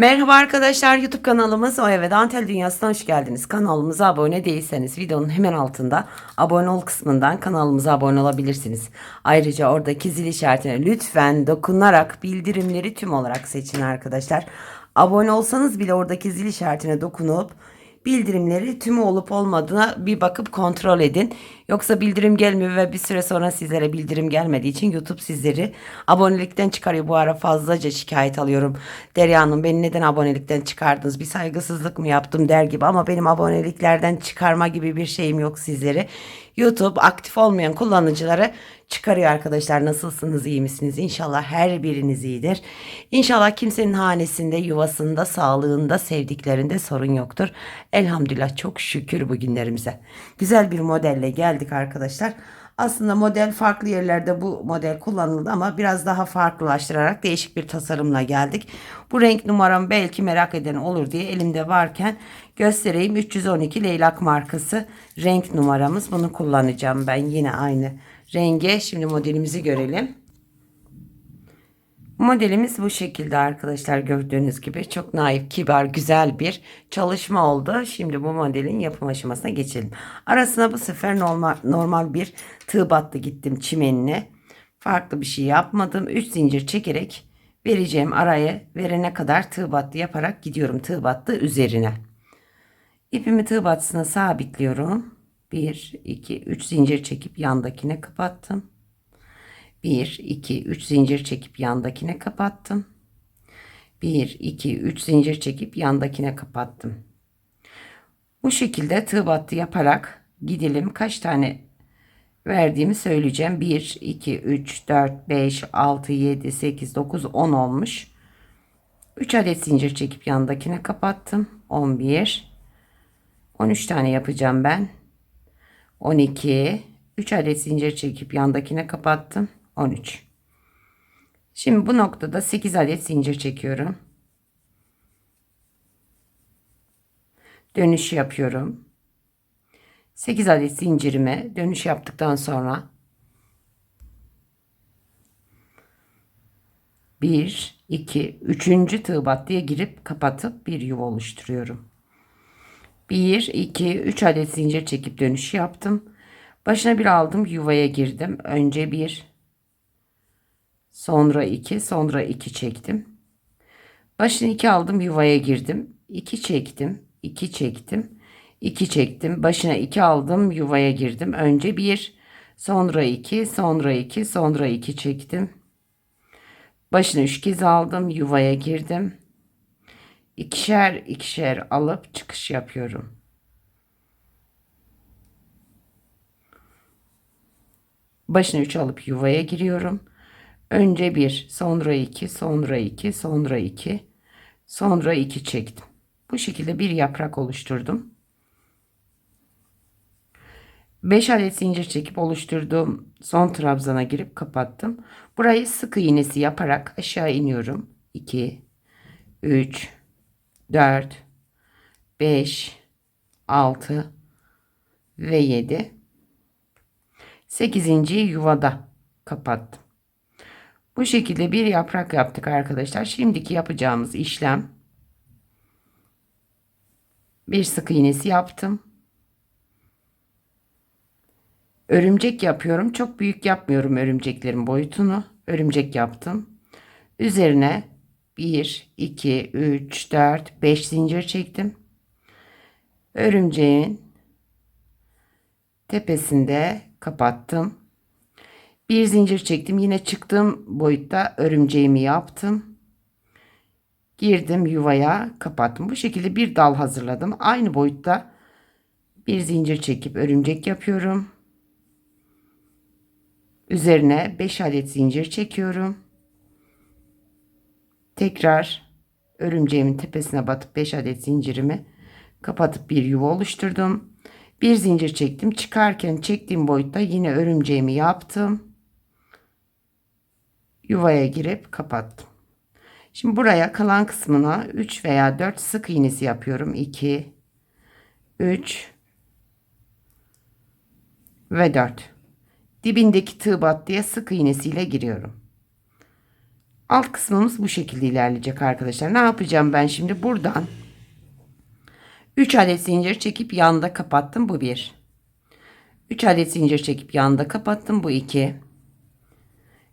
Merhaba arkadaşlar YouTube kanalımız Oya ve Dantel Dünyası'na hoş geldiniz. Kanalımıza abone değilseniz videonun hemen altında abone ol kısmından kanalımıza abone olabilirsiniz. Ayrıca oradaki zil işaretine lütfen dokunarak bildirimleri tüm olarak seçin arkadaşlar. Abone olsanız bile oradaki zil işaretine dokunup bildirimleri tümü olup olmadığına bir bakıp kontrol edin. Yoksa bildirim gelmiyor ve bir süre sonra sizlere bildirim gelmediği için YouTube sizleri abonelikten çıkarıyor. Bu ara fazlaca şikayet alıyorum. Derya Hanım beni neden abonelikten çıkardınız? Bir saygısızlık mı yaptım der gibi ama benim aboneliklerden çıkarma gibi bir şeyim yok sizleri. YouTube aktif olmayan kullanıcıları çıkarıyor arkadaşlar. Nasılsınız, iyi misiniz? İnşallah her biriniz iyidir. İnşallah kimsenin hanesinde, yuvasında, sağlığında, sevdiklerinde sorun yoktur. Elhamdülillah çok şükür bugünlerimize. Güzel bir modelle geldik arkadaşlar. Aslında model farklı yerlerde bu model kullanıldı ama biraz daha farklılaştırarak değişik bir tasarımla geldik. Bu renk numaram belki merak eden olur diye elimde varken göstereyim. 312 Leylak markası renk numaramız. Bunu kullanacağım ben yine aynı renge. Şimdi modelimizi görelim. Modelimiz bu şekilde arkadaşlar gördüğünüz gibi çok naif, kibar, güzel bir çalışma oldu. Şimdi bu modelin yapım aşamasına geçelim. Arasına bu sefer normal normal bir tığ battı gittim çimenine. Farklı bir şey yapmadım. 3 zincir çekerek vereceğim araya verene kadar tığ battı yaparak gidiyorum tığ battı üzerine. İpimi tığ battısına sabitliyorum. 1 2 3 zincir çekip yandakine kapattım. 1, 2, 3 zincir çekip yandakine kapattım. 1, 2, 3 zincir çekip yandakine kapattım. Bu şekilde tığ battı yaparak gidelim. Kaç tane verdiğimi söyleyeceğim. 1, 2, 3, 4, 5, 6, 7, 8, 9, 10 olmuş. 3 adet zincir çekip yandakine kapattım. 11, 13 tane yapacağım ben. 12, 3 adet zincir çekip yandakine kapattım. 13. Şimdi bu noktada 8 adet zincir çekiyorum. Dönüş yapıyorum. 8 adet zincirime dönüş yaptıktan sonra 1 2 3. tığ battıya girip kapatıp bir yuva oluşturuyorum. 1 2 3 adet zincir çekip dönüş yaptım. Başına bir aldım yuvaya girdim. Önce bir Sonra 2, sonra 2 çektim. Başını 2 aldım, yuvaya girdim. 2 çektim, 2 çektim, 2 çektim. Başına 2 aldım, yuvaya girdim. Önce 1, sonra 2, sonra 2, sonra 2 çektim. Başını 3 kez aldım, yuvaya girdim. İkişer ikişer alıp çıkış yapıyorum. Başına 3 alıp yuvaya giriyorum. Önce bir, sonra iki, sonra iki, sonra iki, sonra iki çektim. Bu şekilde bir yaprak oluşturdum. 5 adet zincir çekip oluşturduğum son trabzana girip kapattım. Burayı sık iğnesi yaparak aşağı iniyorum. 2 3 4 5 6 ve 7 8. yuvada kapattım. Bu şekilde bir yaprak yaptık arkadaşlar. Şimdiki yapacağımız işlem bir sık iğnesi yaptım. Örümcek yapıyorum. Çok büyük yapmıyorum örümceklerin boyutunu. Örümcek yaptım. Üzerine 1, 2, 3, 4, 5 zincir çektim. Örümceğin tepesinde kapattım. Bir zincir çektim. Yine çıktığım boyutta örümceğimi yaptım. Girdim yuvaya kapattım. Bu şekilde bir dal hazırladım. Aynı boyutta bir zincir çekip örümcek yapıyorum. Üzerine 5 adet zincir çekiyorum. Tekrar örümceğimin tepesine batıp 5 adet zincirimi kapatıp bir yuva oluşturdum. Bir zincir çektim. Çıkarken çektiğim boyutta yine örümceğimi yaptım yuvaya girip kapattım. Şimdi buraya kalan kısmına 3 veya 4 sık iğnesi yapıyorum. 2 3 ve 4. Dibindeki tığ battıya sık iğnesiyle giriyorum. Alt kısmımız bu şekilde ilerleyecek arkadaşlar. Ne yapacağım ben şimdi buradan 3 adet zincir çekip yanda kapattım. Bu 1. 3 adet zincir çekip yanda kapattım. Bu 2.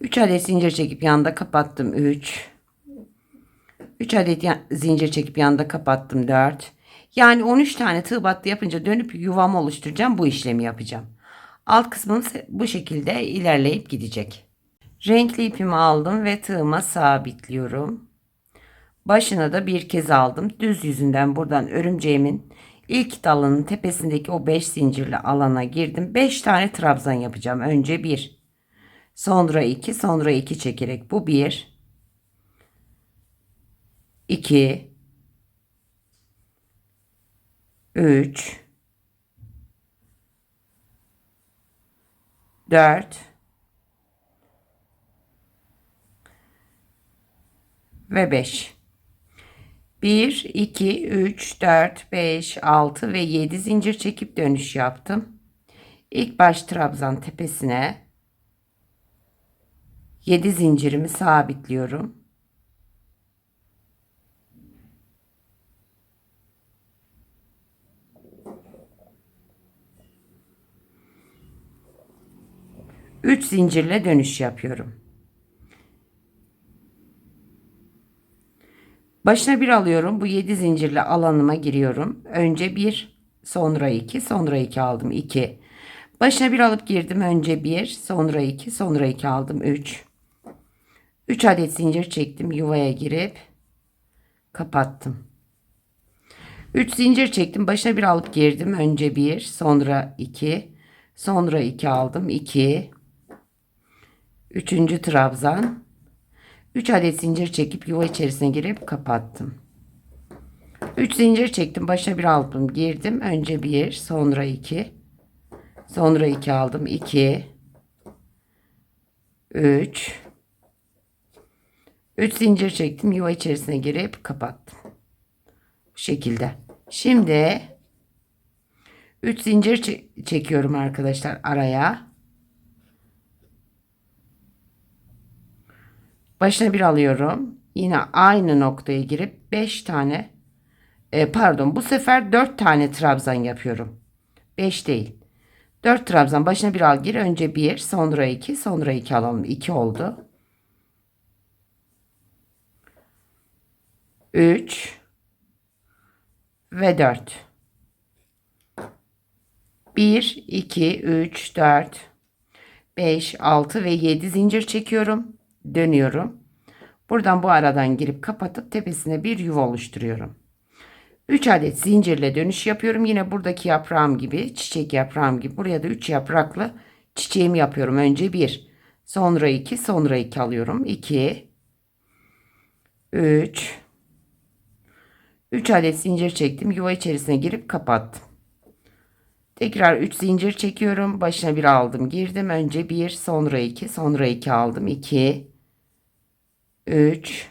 3 adet zincir çekip yanda kapattım. 3. 3 adet zincir çekip yanda kapattım. 4. Yani 13 tane tığ battı yapınca dönüp yuvamı oluşturacağım. Bu işlemi yapacağım. Alt kısmım bu şekilde ilerleyip gidecek. Renkli ipimi aldım ve tığıma sabitliyorum. Başına da bir kez aldım. Düz yüzünden buradan örümceğimin ilk dalının tepesindeki o 5 zincirli alana girdim. 5 tane trabzan yapacağım. Önce 1. Sonra 2. Sonra 2 çekerek. Bu 1. 2. 3. 4. Ve 5. 1, 2, 3, 4, 5, 6 ve 7 zincir çekip dönüş yaptım. İlk baş trabzan tepesine 7 zincirimi sabitliyorum. Üç zincirle dönüş yapıyorum. Başına bir alıyorum. Bu 7 zincirli alanıma giriyorum. Önce 1, sonra 2, sonra 2 aldım. 2. Başına bir alıp girdim. Önce 1, sonra 2, sonra 2 aldım. 3. 3 adet zincir çektim. Yuvaya girip kapattım. 3 zincir çektim. Başına bir alıp girdim. Önce 1, sonra 2, sonra 2 aldım. 2. 3. trabzan. 3 adet zincir çekip yuva içerisine girip kapattım. 3 zincir çektim. Başa bir aldım. Girdim. Önce 1, sonra 2. Sonra 2 aldım. 2 3 3 zincir çektim. Yuva içerisine girip kapattım. Bu şekilde. Şimdi 3 zincir çekiyorum arkadaşlar araya. Başına bir alıyorum. Yine aynı noktaya girip 5 tane e, pardon bu sefer 4 tane trabzan yapıyorum. 5 değil. 4 trabzan başına bir al gir. Önce 1 sonra 2 sonra 2 alalım. 2 oldu. 3 ve 4. 1 2 3 4 5 6 ve 7 zincir çekiyorum dönüyorum. Buradan bu aradan girip kapatıp tepesine bir yuva oluşturuyorum. 3 adet zincirle dönüş yapıyorum. Yine buradaki yaprağım gibi, çiçek yaprağım gibi buraya da 3 yapraklı çiçeğimi yapıyorum. Önce 1, sonra 2, sonra 2 alıyorum. 2 3 3 adet zincir çektim. Yuva içerisine girip kapattım. Tekrar 3 zincir çekiyorum. Başına bir aldım. Girdim. Önce 1, sonra 2, sonra 2 aldım. 2 3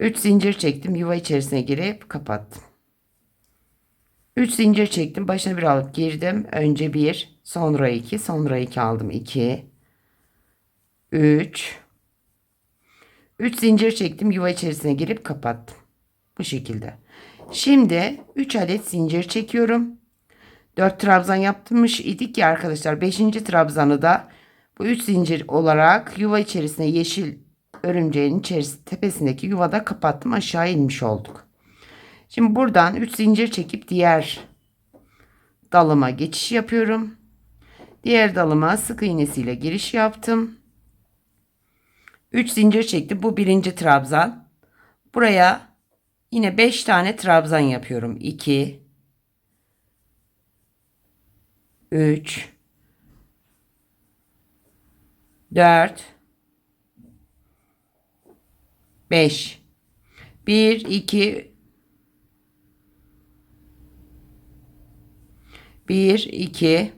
3 zincir çektim. Yuva içerisine girip kapattım. 3 zincir çektim. Başına bir alıp girdim. Önce 1, sonra 2, sonra 2 aldım. 2 3 3 zincir çektim. Yuva içerisine girip kapattım. Bu şekilde. Şimdi 3 adet zincir çekiyorum. 4 trabzan yaptırmış idik ya arkadaşlar. 5. trabzanı da bu 3 zincir olarak yuva içerisine yeşil örümceğin içerisi tepesindeki yuvada kapattım. Aşağı inmiş olduk. Şimdi buradan 3 zincir çekip diğer dalıma geçiş yapıyorum. Diğer dalıma sık iğnesiyle giriş yaptım. 3 zincir çektim. Bu birinci trabzan. Buraya yine 5 tane trabzan yapıyorum. 2 3 4 5 1 2 1 2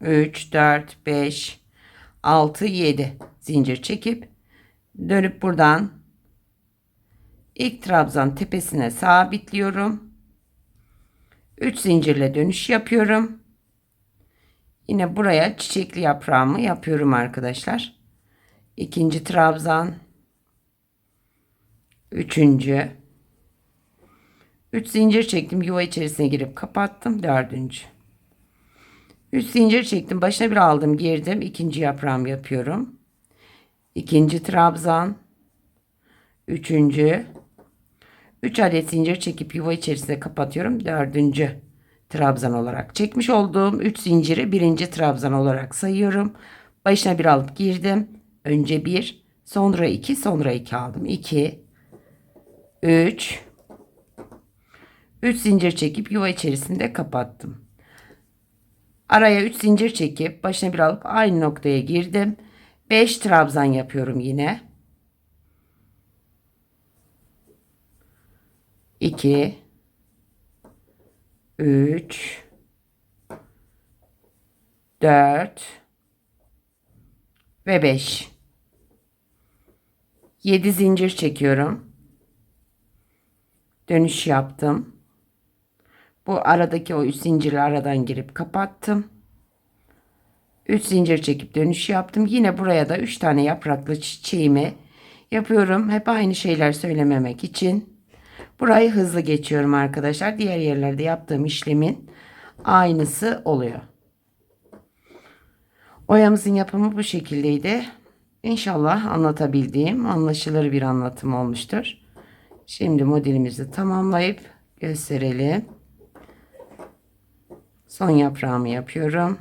3 4 5 6 7 zincir çekip dönüp buradan ilk trabzan tepesine sabitliyorum. 3 zincirle dönüş yapıyorum. Yine buraya çiçekli yaprağımı yapıyorum arkadaşlar. ikinci trabzan, üçüncü, üç zincir çektim yuva içerisine girip kapattım dördüncü. Üç zincir çektim başına bir aldım girdim ikinci yaprağımı yapıyorum. İkinci trabzan, üçüncü, üç adet zincir çekip yuva içerisine kapatıyorum dördüncü trabzan olarak. Çekmiş olduğum 3 zinciri birinci trabzan olarak sayıyorum. Başına bir alıp girdim. Önce 1, sonra 2, sonra 2 aldım. 2, 3, 3 zincir çekip yuva içerisinde kapattım. Araya 3 zincir çekip başına bir alıp aynı noktaya girdim. 5 trabzan yapıyorum yine. 2 3 4 ve 5 7 zincir çekiyorum. Dönüş yaptım. Bu aradaki o 3 zinciri aradan girip kapattım. 3 zincir çekip dönüş yaptım. Yine buraya da 3 tane yapraklı çiçeğimi yapıyorum. Hep aynı şeyler söylememek için. Burayı hızlı geçiyorum arkadaşlar. Diğer yerlerde yaptığım işlemin aynısı oluyor. Oyamızın yapımı bu şekildeydi. İnşallah anlatabildiğim anlaşılır bir anlatım olmuştur. Şimdi modelimizi tamamlayıp gösterelim. Son yaprağımı yapıyorum.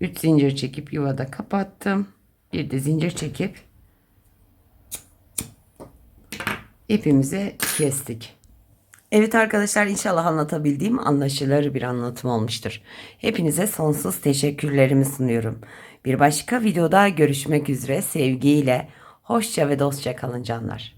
Üç zincir çekip yuvada kapattım. Bir de zincir çekip ipimizi kestik. Evet arkadaşlar inşallah anlatabildiğim anlaşılır bir anlatım olmuştur. Hepinize sonsuz teşekkürlerimi sunuyorum. Bir başka videoda görüşmek üzere sevgiyle hoşça ve dostça kalın canlar.